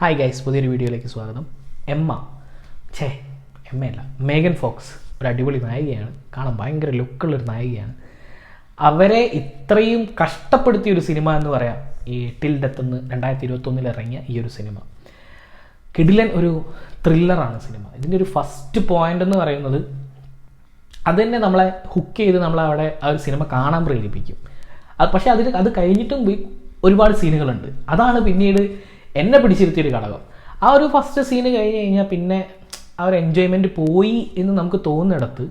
Hi guys പുതിയൊരു വീഡിയോയിലേക്ക് സ്വാഗതം. എമ്മ. ഛേ എമ്മയല്ല. മേഗൻ ഫോക്സ് ഒരു അടിപൊളി നായികയാണ്. കാണാൻ ഭയങ്കര ലുക്കുള്ളൊരു നായികയാണ്. അവരെ ഇത്രയും കഷ്ടപ്പെടുത്തിയ ഒരു സിനിമ എന്ന് പറയാം ഈ ടിൽ ഡെത്ത് എന്ന് രണ്ടായിരത്തി ഇരുപത്തൊന്നിൽ ഇറങ്ങിയ ഈ ഒരു സിനിമ. കിടിലൻ ഒരു ത്രില്ലറാണ് സിനിമ. ഇതിന്റെ ഒരു ഫസ്റ്റ് പോയിന്റ് എന്ന് പറയുന്നത് അത് തന്നെ നമ്മളെ ഹുക്ക് ചെയ്ത് നമ്മളെ അവിടെ ആ ഒരു സിനിമ കാണാൻ പ്രേരിപ്പിക്കും. പക്ഷേ അതിന് അത് കഴിഞ്ഞിട്ടും ഒരുപാട് സീനുകളുണ്ട് അതാണ് പിന്നീട് എന്നെ പിടിച്ചിരുത്തിയൊരു ഘടകം. ആ ഒരു ഫസ്റ്റ് സീന് കഴിഞ്ഞ് കഴിഞ്ഞാൽ പിന്നെ ആ ഒരു എൻജോയ്മെന്റ് പോയി എന്ന് നമുക്ക് തോന്നുന്നിടത്ത്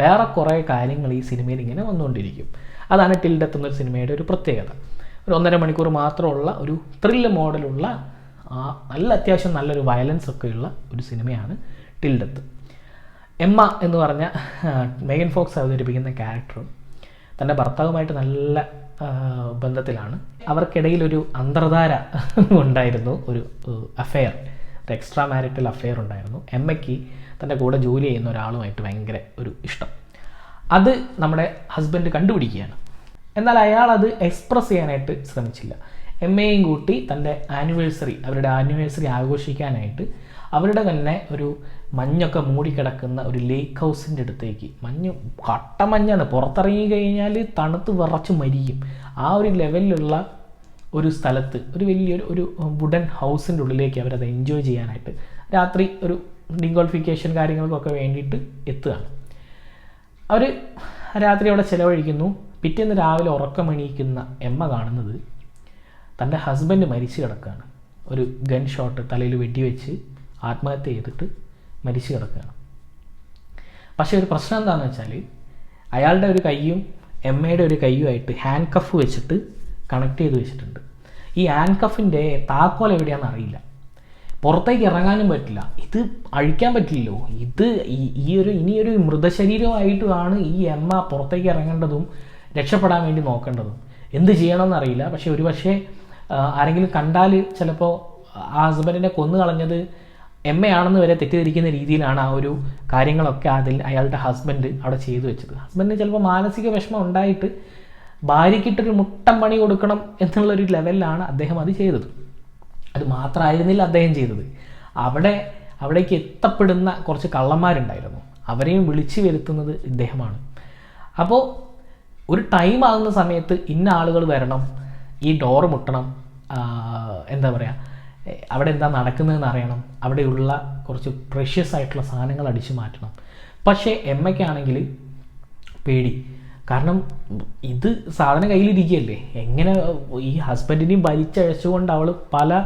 വേറെ കുറേ കാര്യങ്ങൾ ഈ സിനിമയിൽ ഇങ്ങനെ വന്നുകൊണ്ടിരിക്കും. അതാണ് ടിൽ ഡെത്ത് എന്നൊരു സിനിമയുടെ ഒരു പ്രത്യേകത. ഒരു ഒന്നര മണിക്കൂർ മാത്രമുള്ള ഒരു ത്രില്ല് മോഡലുള്ള നല്ല അത്യാവശ്യം നല്ലൊരു വയലൻസ് ഒക്കെയുള്ള ഒരു സിനിമയാണ് ടിൽ ഡെത്ത് എമ്മ എന്ന് പറഞ്ഞ മെയിൻ ഫോക്സ് അവതരിപ്പിക്കുന്ന ക്യാരക്ടർ തന്റെ ഭർത്താവുമായിട്ട് നല്ല ബന്ധത്തിലാണ്. അവർക്കിടയിൽ ഒരു അന്തർധാര ഉണ്ടായിരുന്നു ഒരു അഫെയർ ഒരു എക്സ്ട്രാ മാരിറ്റൽ അഫെയർ ഉണ്ടായിരുന്നു. എമ്മയ്ക്ക് തന്റെ കൂടെ ജോലി ചെയ്യുന്ന ഒരാളുമായിട്ട് ഭയങ്കര ഒരു ഇഷ്ടം. അത് നമ്മുടെ ഹസ്ബൻഡ് കണ്ടുപിടിക്കുകയാണ്. എന്നാൽ അയാൾ അത് എക്സ്പ്രസ് ചെയ്യാനായിട്ട് ശ്രമിച്ചില്ല. എം കൂട്ടി തന്റെ ആനിവേഴ്സറി അവരുടെ ആനിവേഴ്സറി ആഘോഷിക്കാനായിട്ട് അവരുടെ തന്നെ ഒരു മഞ്ഞൊക്കെ മൂടിക്കിടക്കുന്ന ഒരു ലേക്ക് ഹൗസിന്റെ അടുത്തേക്ക്. മഞ്ഞ് കട്ട മഞ്ഞാണ്. പുറത്തിറങ്ങി കഴിഞ്ഞാൽ തണുത്ത് വിറച്ച് മരിക്കും ആ ഒരു ലെവലിലുള്ള ഒരു സ്ഥലത്ത് ഒരു വലിയൊരു ഒരു വുഡൻ ഹൗസിന്റെ ഉള്ളിലേക്ക് അവരത് എൻജോയ് ചെയ്യാനായിട്ട് രാത്രി ഒരു ഡിങ്കോൾഫിക്കേഷൻ കാര്യങ്ങൾക്കൊക്കെ വേണ്ടിയിട്ട് എത്തുകയാണ്. അവർ രാത്രി അവിടെ ചിലവഴിക്കുന്നു. പിറ്റേന്ന് രാവിലെ ഉറക്കമണിയിക്കുന്ന എമ്മ കാണുന്നത് തന്റെ ഹസ്ബൻഡ് മരിച്ചു കിടക്കുകയാണ്. ഒരു ഗൺ ഷോട്ട് തലയിൽ വെടിവെച്ച് ആത്മഹത്യ ചെയ്തിട്ട് മരിച്ചു കിടക്കുകയാണ്. പക്ഷേ ഒരു പ്രശ്നം എന്താണെന്ന് വെച്ചാൽ അയാളുടെ ഒരു കൈയും എം എമ്മയുടെ ഒരു കൈയുമായിട്ട് ഹാൻഡ് കഫ് വെച്ചിട്ട് കണക്ട് ചെയ്ത് വെച്ചിട്ടുണ്ട്. ഈ ഹാൻഡ് കഫിന്റെ താക്കോൽ എവിടെയാണെന്ന് അറിയില്ല. പുറത്തേക്ക് ഇറങ്ങാനും പറ്റില്ല. ഇത് അഴിക്കാൻ പറ്റില്ലല്ലോ. ഇത് ഈ- ഒരു ഇനിയൊരു മൃതശരീരമായിട്ടുമാണ് ഈ എമ്മ പുറത്തേക്ക് ഇറങ്ങേണ്ടതും രക്ഷപ്പെടാൻ വേണ്ടി നോക്കേണ്ടതും. എന്ത് ചെയ്യണമെന്ന് അറിയില്ല. പക്ഷേ ഒരു പക്ഷേ ആരെങ്കിലും കണ്ടാൽ ചിലപ്പോൾ ആ ഹസ്ബൻഡിനെ കൊന്നു കളഞ്ഞത് എമ്മയാണെന്ന് വരെ തെറ്റിദ്ധരിക്കുന്ന രീതിയിലാണ് ആ ഒരു കാര്യങ്ങളൊക്കെ അതിൽ അയാളുടെ ഹസ്ബൻഡ് അവിടെ ചെയ്തു വെച്ചത്. ഹസ്ബൻഡിന് ചിലപ്പോൾ മാനസിക വിഷമം ഉണ്ടായിട്ട് ഭാര്യയ്ക്കിട്ടൊരു മുട്ടം പണി കൊടുക്കണം എന്നുള്ളൊരു ലെവലിലാണ് അദ്ദേഹം അത് ചെയ്തത്. അത് മാത്രമായിരുന്നില്ല അദ്ദേഹം ചെയ്തത്. അവിടെ അവിടേക്ക് എത്തപ്പെടുന്ന കുറച്ച് കള്ളന്മാരുണ്ടായിരുന്നു. അവരെയും വിളിച്ചു വരുത്തുന്നത് ഇദ്ദേഹമാണ്. അപ്പോൾ ഒരു ടൈം ആകുന്ന സമയത്ത് ഇന്ന ആളുകൾ വരണം ഈ ഡോറ് മുട്ടണം എന്താ പറയുക എ, അവിടെ എന്താ നടക്കുന്നതെന്ന് അറിയണം. അവിടെയുള്ള കുറച്ച് പ്രഷ്യസ് ആയിട്ടുള്ള സാധനങ്ങൾ അടിച്ചു മാറ്റണം. പക്ഷേ എമ്മയ്ക്കാണെങ്കിൽ പേടി. കാരണം ഇത് സാധനം കയ്യിലിരിക്കുകയല്ലേ? എങ്ങനെ ഈ ഹസ്ബൻഡിനെയും വലിച്ചഴച്ചുകൊണ്ട് അവൾ പല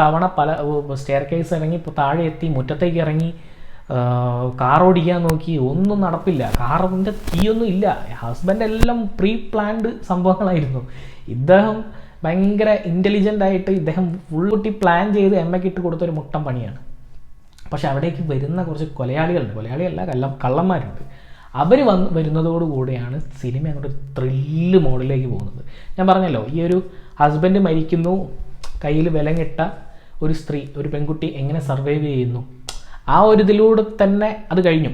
തവണ പല സ്റ്റെയർ കേസ് ഇറങ്ങി താഴെ എത്തി മുറ്റത്തേക്ക് ഇറങ്ങി കാർ ഓടിക്കാൻ നോക്കി ഒന്നും നടപ്പില്ല. കാറിന്റെ തീയൊന്നും ഇല്ല. ഹസ്ബൻഡ് എല്ലാം പ്രീ പ്ലാൻഡ് സംഭവങ്ങളായിരുന്നു. ഇദ്ദേഹം ഭയങ്കര ഇന്റലിജന്റ് ആയിട്ട് ഇദ്ദേഹം ഫുള്ളൂട്ടി പ്ലാൻ ചെയ്ത് എമ്മയ്ക്ക് ഇട്ട് കൊടുത്തൊരു മുട്ടം പണിയാണ്. പക്ഷെ അവിടേക്ക് വരുന്ന കുറച്ച് കൊലയാളികളുണ്ട്. കൊലയാളിയല്ല എല്ലാം കള്ളന്മാരുണ്ട്. അവർ വന്ന് വരുന്നതോടുകൂടിയാണ് സിനിമ അങ്ങോട്ട് ത്രില്ല് മോഡിലേക്ക് പോകുന്നത്. ഞാൻ പറഞ്ഞല്ലോ ഈ ഒരു ഹസ്ബൻഡ് മരിക്കുന്നു കയ്യിൽ വിലങ്ങിട്ട ഒരു സ്ത്രീ ഒരു പെൺകുട്ടി എങ്ങനെ സർവൈവ് ചെയ്യുന്നു? ആ ഒരു ഇതിലൂടെ തന്നെ അത് കഴിഞ്ഞു.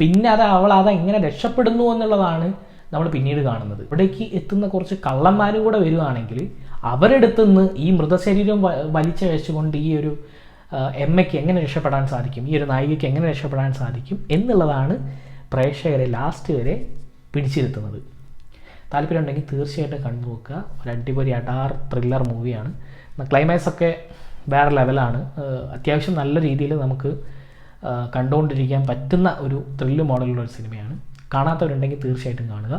പിന്നെ അത് അവൾ അത് എങ്ങനെ രക്ഷപ്പെടുന്നു എന്നുള്ളതാണ് നമ്മൾ പിന്നീട് കാണുന്നത്. ഇവിടേക്ക് എത്തുന്ന കുറച്ച് കള്ളന്മാരും കൂടെ വരുവാണെങ്കിൽ അവരെടുത്തുനിന്ന് ഈ മൃതശരീരം വലിച്ച വെച്ചുകൊണ്ട് ഈ ഒരു എമ്മയ്ക്ക് എങ്ങനെ രക്ഷപ്പെടാൻ സാധിക്കും? ഈ ഒരു നായികയ്ക്ക് എങ്ങനെ രക്ഷപ്പെടാൻ സാധിക്കും? എന്നുള്ളതാണ് പ്രേക്ഷകരെ ലാസ്റ്റ് വരെ പിടിച്ചിരുത്തുന്നത്. താല്പര്യം ഉണ്ടെങ്കിൽ തീർച്ചയായിട്ടും കണ്ടു നോക്കുക ഒരു അടിപൊളി അഡാർ ത്രില്ലർ മൂവിയാണ് ക്ലൈമാക്സ് ഒക്കെ വേറെ ലെവലാണ്. അത്യാവശ്യം നല്ല രീതിയിൽ നമുക്ക് കണ്ടുകൊണ്ടിരിക്കാൻ പറ്റുന്ന ഒരു ത്രില്ല് മോഡലുള്ള ഒരു സിനിമയാണ്. കാണാത്തവരുണ്ടെങ്കിൽ തീർച്ചയായിട്ടും കാണുക.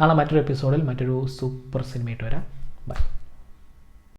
നാളെ മറ്റൊരു എപ്പിസോഡിൽ മറ്റൊരു സൂപ്പർ സിനിമയായിട്ട് വരാം. ബൈ